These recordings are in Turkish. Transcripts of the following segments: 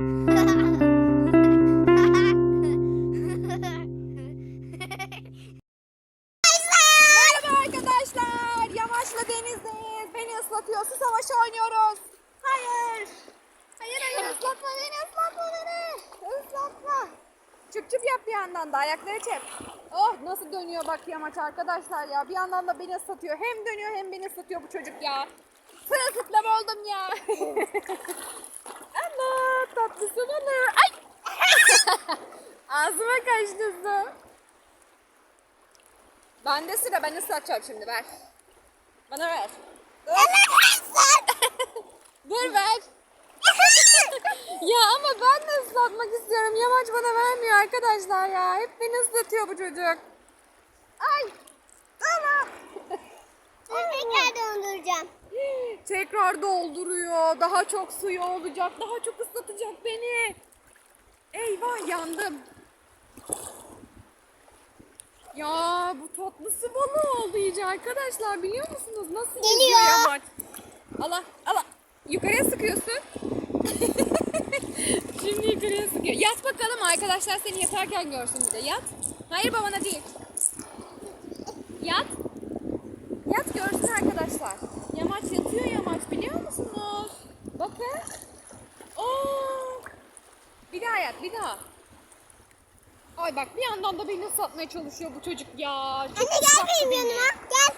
Merhaba arkadaşlar. Yamaçla denizdeyiz. Beni ıslatıyor. Su savaşı oynuyoruz. Hayır. Hayır hayır ıslatma beni ıslatma beni. Islatma. Çıp çıp yap bir yandan da ayakları çep. Oh nasıl dönüyor bak yamaç arkadaşlar ya. Bir yandan da beni ıslatıyor. Hem dönüyor hem beni ıslatıyor bu çocuk ya. Sırılsıklam oldum ya. Ana tatlısı bana. Ay. Su. Bende sıra ben ıslatacağım şimdi ver. Bana ver. Dur ver. ya ama ben de ıslatmak istiyorum. Yamaç bana vermiyor arkadaşlar ya. Hep beni ıslatıyor bu çocuk. Ay. Tamam. Tekrar donduracağım. Tekrar dolduruyor. Daha çok suyu olacak. Daha çok ıslatacak beni. Eyvah yandım. Ya bu tatlı su balığı oldu iyice arkadaşlar. Biliyor musunuz nasıl Geliyor. yüzüyor? Allah Allah. Yukarıya sıkıyorsun. Şimdi yukarıya sıkıyor. Yat bakalım arkadaşlar seni yatarken görsün bir de. Yat. Hayır babana değil. Yat. Yat görsün arkadaşlar. Yamaç yatıyor yamaç biliyor musunuz? Bakın. Oo. Bir daha yat bir daha. Ay bak bir yandan da beni ıslatmaya çalışıyor bu çocuk ya. Çok Anne gel benim beni. yanıma. Gel.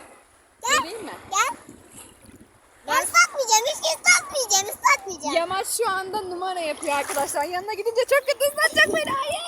Gel. Geleyim mi? Gel. Ben ıslatmayacağım. Hiç ıslatmayacağım. Islatmayacağım. Yamaç şu anda numara yapıyor arkadaşlar. Yanına gidince çok kötü ıslatacak beni. Hayır.